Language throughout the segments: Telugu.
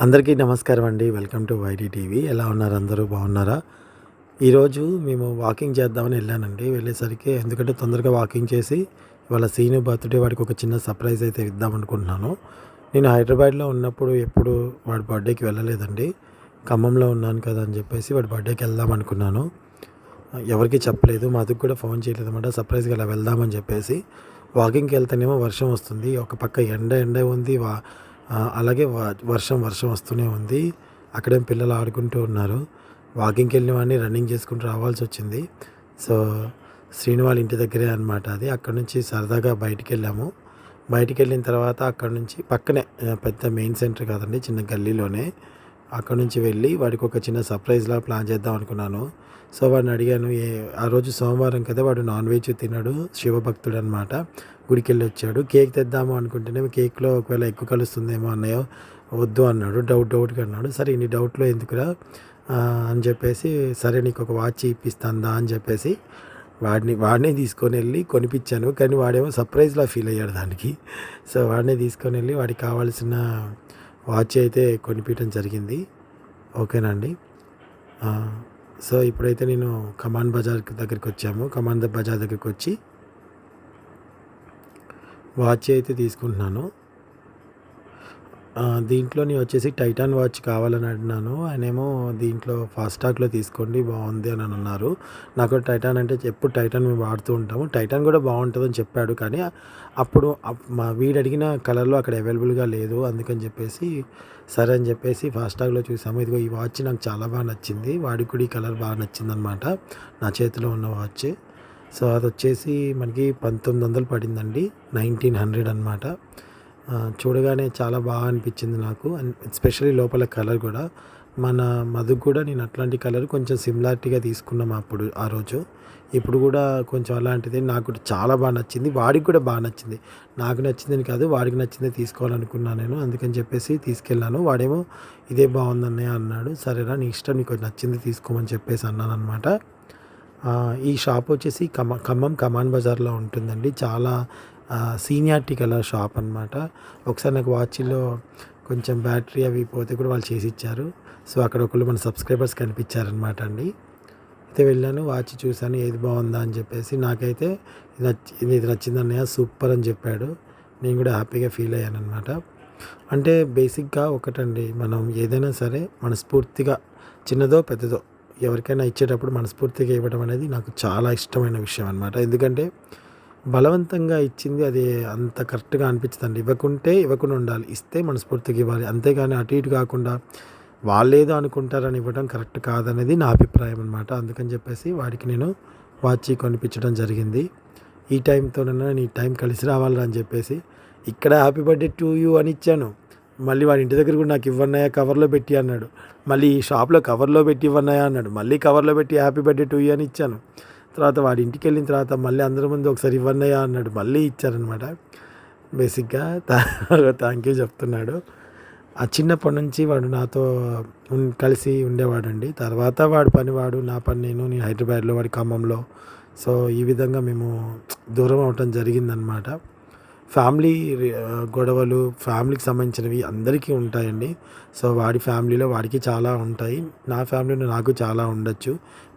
అందరికీ నమస్కారం అండి. Welcome to YD TV. ఎలా ఉన్నారు అందరూ? బాగున్నారా? ఈరోజు మేము వాకింగ్ చేద్దామని వెళ్ళానండి. వెళ్ళేసరికి ఎందుకంటే తొందరగా వాకింగ్ చేసి ఇవాళ సీను బర్త్డే వాడికి ఒక చిన్న సర్ప్రైజ్ అయితే ఇద్దాం అనుకుంటున్నాను. నేను హైదరాబాద్లో ఉన్నప్పుడు ఎప్పుడు వాడి బర్త్డేకి వెళ్ళలేదండి. ఖమ్మంలో ఉన్నాను కదా అని చెప్పేసి వాడి బర్త్డేకి వెళ్దాం అనుకున్నాను. ఎవరికి చెప్పలేదు. మాకు కూడా ఫోన్ చేయలేదు అనమాట సర్ప్రైజ్గా అలా వెళ్దామని చెప్పేసి. వాకింగ్కి వెళ్తేనేమో వర్షం వస్తుంది. ఒక పక్క ఎండ ఎండ ఉంది. వా అలాగే వ- వర్షం వర్షం వస్తూనే ఉంది. అక్కడేం పిల్లలు ఆడుకుంటూ ఉన్నారు. వాకింగ్కి వెళ్ళిన వాడిని రన్నింగ్ చేసుకుంటూ రావాల్సి వచ్చింది. సో శ్రీను వాళ్ళ ఇంటి దగ్గరే అనమాట అది. అక్కడ నుంచి సరదాగా బయటికి వెళ్ళాము. బయటికి వెళ్ళిన తర్వాత అక్కడ నుంచి పక్కనే పెద్ద మెయిన్ సెంటర్ కాదండి చిన్న గల్లీలోనే. అక్కడ నుంచి వెళ్ళి వాడికి ఒక చిన్న సర్ప్రైజ్లా ప్లాన్ చేద్దాం అనుకున్నాను. సో వాడిని అడిగాను ఏ ఆ రోజు సోమవారం కదా వాడు నాన్ వెజ్ తిన్నాడు శివభక్తుడు అనమాట గుడికి వెళ్ళి వచ్చాడు. కేక్ తెద్దాము అనుకుంటేనే కేక్లో ఒకవేళ ఎక్కువ కలుస్తుందేమో అన్నయ్య వద్దు అన్నాడు. డౌట్ డౌట్గా అన్నాడు. సరే ఇన్ని డౌట్లో ఎందుకురా? అని చెప్పేసి సరే నీకు ఒక వాచ్ ఇప్పిస్తాందా? అని చెప్పేసి వాడిని వాడినే తీసుకొని వెళ్ళి కొనిపించాను. కానీ వాడేమో సర్ప్రైజ్లా ఫీల్ అయ్యాడు దానికి. సో వాడినే తీసుకొని వెళ్ళి వాడికి కావాల్సిన వాచ్ అయితే కొనిపించడం జరిగింది. ఓకేనండి సో ఇప్పుడైతే నేను కమాన్ బజార్ దగ్గరికి వచ్చాము. కమాన్ బజార్ దగ్గరికి వచ్చి వాచ్ అయితే తీసుకుంటున్నాను. దీంట్లోని వచ్చేసి టైటాన్ వాచ్ కావాలని అడిగినాను ఆయనేమో దీంట్లో ఫాస్టాగ్లో తీసుకోండి బాగుంది అని అన్నారు. నాకు టైటాన్ అంటే ఎప్పుడు టైటాన్ మేము వాడుతూ ఉంటాము. టైటాన్ కూడా బాగుంటుందని చెప్పాడు కానీ అప్పుడు అప్- మా వీడు అడిగిన కలర్లో అక్కడ అవైలబుల్గా లేదు. అందుకని చెప్పేసి సరే అని చెప్పేసి ఫాస్టాగ్లో చూసాము. ఇదిగో ఈ వాచ్ నాకు చాలా బాగా నచ్చింది. వాడికి కూడా ఈ కలర్ బాగా నచ్చిందనమాట నా చేతిలో ఉన్న వాచ్ సో అది వచ్చేసి మనకి పంతొమ్మిది వందలు పడిందండి. నైన్టీన్ హండ్రెడ్ అనమాట చూడగానే చాలా బాగా అనిపించింది నాకు. అండ్ ఎస్పెషల్లీ లోపల కలర్ కూడా. మన మధుకు కూడా నేను అట్లాంటి కలర్ కొంచెం సిమిలారిటీగా తీసుకున్నాం అప్పుడు ఆ రోజు. ఇప్పుడు కూడా కొంచెం అలాంటిది. నాకు కూడా చాలా బాగా నచ్చింది. వాడికి కూడా బాగా నచ్చింది. నాకు నచ్చిందని కాదు వాడికి నచ్చింది తీసుకోవాలనుకున్నాను నేను. అందుకని చెప్పేసి తీసుకెళ్ళాను. వాడేమో ఇదే బాగుందన్నయ్య అన్నాడు. సరేరా నీ ఇష్టం నీకు నచ్చింది తీసుకోమని చెప్పేసి అన్నాను అనమాట ఈ షాప్ వచ్చేసి ఖమ్మం ఖమ్మం కమాన్ బజార్లో ఉంటుందండి. చాలా సీనియార్టీ గల షాప్ అనమాట ఒకసారి నాకు వాచ్లో కొంచెం బ్యాటరీ అవి పోతే కూడా వాళ్ళు చేసి ఇచ్చారు సో అక్కడ ఒకళ్ళు మన సబ్స్క్రైబర్స్ కనిపించారనమాట అండి. అయితే వెళ్ళాను వాచ్ చూశాను ఏది బాగుందా అని చెప్పేసి నాకైతే ఇది నచ్చి ఇది నచ్చింది అన్నయ్య సూపర్ అని చెప్పాడు. నేను కూడా హ్యాపీగా ఫీల్ అయ్యాను అనమాట అంటే బేసిక్గా ఒకటండి మనం ఏదైనా సరే మనస్ఫూర్తిగా చిన్నదో పెద్దదో ఎవరికైనా ఇచ్చేటప్పుడు మనస్ఫూర్తిగా ఇవ్వడం అనేది నాకు చాలా ఇష్టమైన విషయం అనమాట ఎందుకంటే బలవంతంగా ఇచ్చింది అది అంత కరెక్ట్గా అనిపించదండి. ఇవ్వకుంటే ఇవ్వకుండా ఉండాలి. ఇస్తే మనస్ఫూర్తిగా ఇవ్వాలి. అంతేగాని అటు ఇటు కాకుండా వాళ్ళేదో అనుకుంటారని ఇవ్వడం కరెక్ట్ కాదనేది నా అభిప్రాయం అనమాట అందుకని చెప్పేసి వాడికి నేను వాచి కొనిపించడం జరిగింది. ఈ టైంతోనైనా నీ టైం కలిసి రావాలని అని చెప్పేసి ఇక్కడ హ్యాపీ బర్త్డే టు యూ అని ఇచ్చాను. మళ్ళీ వాడి ఇంటి దగ్గర కూడా నాకు ఇవ్వన్నాయా కవర్లో పెట్టి అన్నాడు. మళ్ళీ ఈ షాప్లో కవర్లో పెట్టి ఇవ్వన్నాయా అన్నాడు. మళ్ళీ కవర్లో పెట్టి హ్యాపీ బర్త్డే టు యూ అని ఇచ్చాను. తర్వాత వాడి ఇంటికి వెళ్ళిన తర్వాత మళ్ళీ అందరి ముందు ఒకసారి ఇవ్వన్నయ్యా అన్నాడు. మళ్ళీ ఇచ్చారనమాట బేసిక్గా థ్యాంక్ యూ చెప్తున్నాడు. ఆ చిన్నప్పటి నుంచి వాడు నాతో కలిసి ఉండేవాడండి. తర్వాత వాడి పని వాడు నా పని నేను నేను హైదరాబాద్లో వాడి ఖమ్మంలో. సో ఈ విధంగా మేము దూరం అవటం జరిగిందనమాట ఫ్యామిలీ గొడవలు ఫ్యామిలీకి సంబంధించినవి అందరికీ ఉంటాయండి. సో వాడి ఫ్యామిలీలో వాడికి చాలా ఉంటాయి. నా ఫ్యామిలీలో నాకు చాలా ఉండొచ్చు.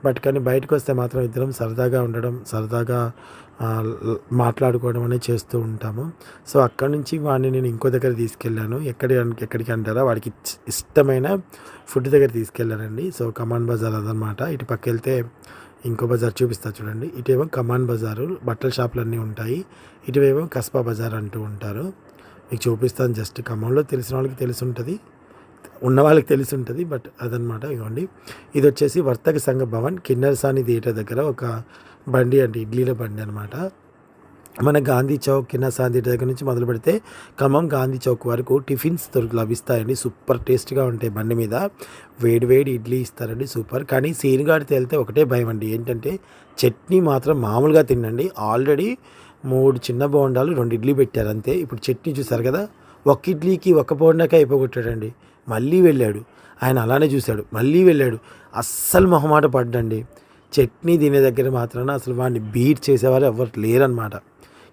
బట్ కానీ బయటకు వస్తే మాత్రం ఇద్దరం సరదాగా ఉండడం సరదాగా మాట్లాడుకోవడం అనేది చేస్తూ ఉంటాము. సో అక్కడి నుంచి వాడిని నేను ఇంకో దగ్గర తీసుకెళ్ళాను. ఎక్కడి ఎక్కడికి అంటారా? వాడికి ఇష్టమైన ఫుడ్ దగ్గర తీసుకెళ్ళానండి. సో కమాండ్ బజార్ అదనమాట. ఇటు పక్క వెళ్తే ఇంకో బజార్ చూపిస్తా చూడండి. ఇటేమో కమాన్ బజారు బట్టల షాపులు అన్నీ ఉంటాయి. ఇటువేమో కస్బా బజార్ అంటూ ఉంటారు. మీకు చూపిస్తాను జస్ట్ ఖమ్మంలో తెలిసిన వాళ్ళకి తెలిసి ఉంటుంది ఉన్న వాళ్ళకి తెలిసి ఉంటుంది బట్ అదనమాట ఇవ్వండి ఇది వచ్చేసి వర్తక సంఘ భవన్ కిన్నెరసాని థియేటర్ దగ్గర ఒక బండి అంటే ఇడ్లీల బండి అనమాట మన గాంధీ చౌక్ కిన్నెరసాని థియేటర్ దగ్గర నుంచి మొదలు పెడితే ఖమ్మం గాంధీ చౌక్ వరకు టిఫిన్స్ దొరికి లభిస్తాయండి. సూపర్ టేస్ట్గా ఉంటాయి బండి మీద. వేడి వేడి ఇడ్లీ ఇస్తారండి. సూపర్. కానీ సీనుగాడికి వెళ్తే ఒకటే భయం అండి. ఏంటంటే చట్నీ మాత్రం మామూలుగా తినండి. ఆల్రెడీ మూడు చిన్న బోండాలు రెండు ఇడ్లీ పెట్టారు అంతే. ఇప్పుడు చట్నీ చూసారు కదా? ఒక ఇడ్లీకి ఒక బోండాకే అయిపోగొట్టాడండి. మళ్ళీ వెళ్ళాడు. ఆయన అలానే చూశాడు. మళ్ళీ వెళ్ళాడు. అస్సలు మొహమాట పడ్డండి. చట్నీ తినే దగ్గర మాత్రాన అసలు వాడిని బీట్ చేసేవారు ఎవరు లేరనమాట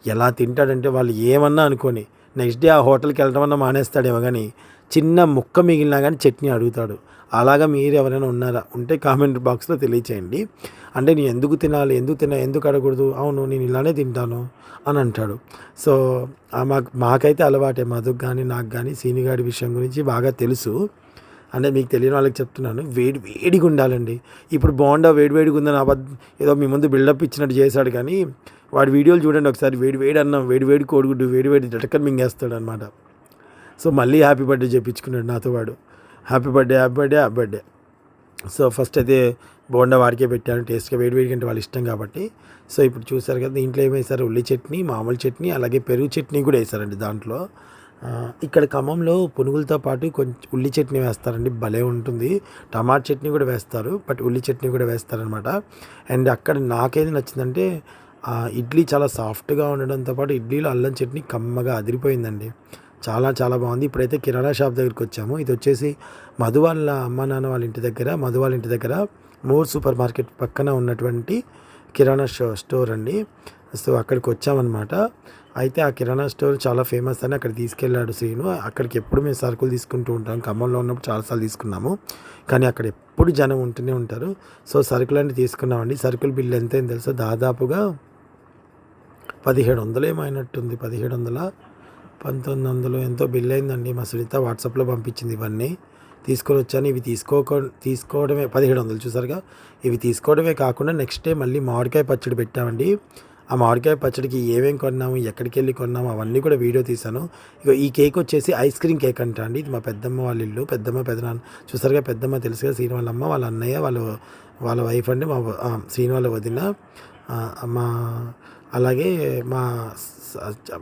ఎలా తింటాడంటే వాళ్ళు ఏమన్నా అనుకోని నెక్స్ట్ డే ఆ హోటల్కి వెళ్ళడం అన్న మానేస్తాడేమో కానీ చిన్న ముక్క మిగిలినా కానీ చట్నీ అడుగుతాడు. అలాగా మీరు ఎవరైనా ఉన్నారా? ఉంటే కామెంట్ బాక్స్లో తెలియచేయండి. అంటే నేను ఎందుకు తినాలి ఎందుకు తిన ఎందుకు అడగకూడదు? అవును నేను ఇలానే తింటాను అని అంటాడు. సో మాకు మాకైతే అలవాటే. మధుకు కానీ నాకు కానీ సీనిగాడి విషయం గురించి బాగా తెలుసు. అంటే మీకు తెలియని వాళ్ళకి చెప్తున్నాను వేడి వేడిగా ఉండాలండి. ఇప్పుడు బాగుండా వేడి వేడిగా ఉందని అబద్ధ ఏదో మీ ముందు బిల్డప్ ఇచ్చినట్టు చేశాడు కానీ వాడి వీడియోలు చూడండి ఒకసారి వేడి వేడి అన్నం వేడి వేడి కోడిగుడ్డు వేడి వేడి జటకన్ మింగేస్తాడు అనమాట సో మళ్ళీ హ్యాపీ బర్త్డే చెప్పించుకున్నాడు నాతో వాడు happy birthday happy birthday happy birthday so first అయితే బోండా వాడికే పెట్టాను టేస్ట్గా వేడి వేడి అంటే వాళ్ళు ఇష్టం కాబట్టి. సో ఇప్పుడు చూసారు కదా దీంట్లో ఏమేసారు? ఉల్లి చట్నీ మామూలు చట్నీ అలాగే పెరుగు చట్నీ కూడా వేసారండి దాంట్లో. ఇక్కడ ఖమ్మంలో పునుగులతో పాటు కొంచెం ఉల్లి చట్నీ వేస్తారండి భలే ఉంటుంది. టమాటా చట్నీ కూడా వేస్తారు బట్ ఉల్లి చట్నీ కూడా వేస్తారనమాట. అండ్ అక్కడ నాకేది నచ్చిందంటే ఇడ్లీ చాలా సాఫ్ట్గా ఉండడంతో పాటు ఇడ్లీలో అల్లం చట్నీ కమ్మగా అదిరిపోయిందండి. చాలా చాలా బాగుంది. ఇప్పుడైతే కిరాణా షాప్ దగ్గరికి వచ్చాము. ఇది వచ్చేసి మధు వాళ్ళ అమ్మ నాన్న వాళ్ళ ఇంటి దగ్గర మధు వాళ్ళ ఇంటి దగ్గర మోర్ సూపర్ మార్కెట్ పక్కన ఉన్నటువంటి కిరాణా షో స్టోర్ అండి. సో అక్కడికి వచ్చామన్నమాట. అయితే ఆ కిరాణా స్టోర్ చాలా ఫేమస్ అని అక్కడ తీసుకెళ్ళాడు శ్రీను. అక్కడికి ఎప్పుడు మేము సరుకులు తీసుకుంటూ ఉంటాం. ఖమ్మంలో ఉన్నప్పుడు చాలాసార్లు తీసుకున్నాము. కానీ అక్కడ ఎప్పుడు జనం ఉంటూనే ఉంటారు. సో సరుకులన్నీ తీసుకున్నామండి. సరుకుల బిల్లు ఎంత అని తెలుసా? దాదాపుగా పదిహేడు వందలు ఏమైనట్టుంది పదిహేడు వందల? పంతొమ్మిది వందలు ఎంతో బిల్ అయిందండి. మా సునీత వాట్సాప్లో పంపించింది ఇవన్నీ. తీసుకొని వచ్చాను. ఇవి తీసుకోక తీసుకోవడమే పదిహేడు వందలు చూసారుగా. ఇవి తీసుకోవడమే కాకుండా నెక్స్ట్ డే మళ్ళీ మామిడికాయ పచ్చడి పెట్టామండి. ఆ మామిడికాయ పచ్చడికి ఏమేమి కొన్నాము ఎక్కడికి వెళ్ళి కొన్నాము అవన్నీ కూడా వీడియో తీశాను. ఇక ఈ కేక్ వచ్చేసి ఐస్ క్రీమ్ కేక్ అంట అండి. ఇది మా పెద్దమ్మ వాళ్ళ ఇల్లు. పెద్దమ్మ పెద్దనాన్న చూసారుగా పెద్దమ్మ తెలుసుగా శ్రీని వాళ్ళ అమ్మ వాళ్ళ అన్నయ్య వాళ్ళ వాళ్ళ వైఫ్ అండి మా వ- శ్రీని వాళ్ళ వదిన మా అలాగే మా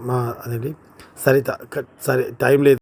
మా అదేంటి సరిత సరే టైం లేదు.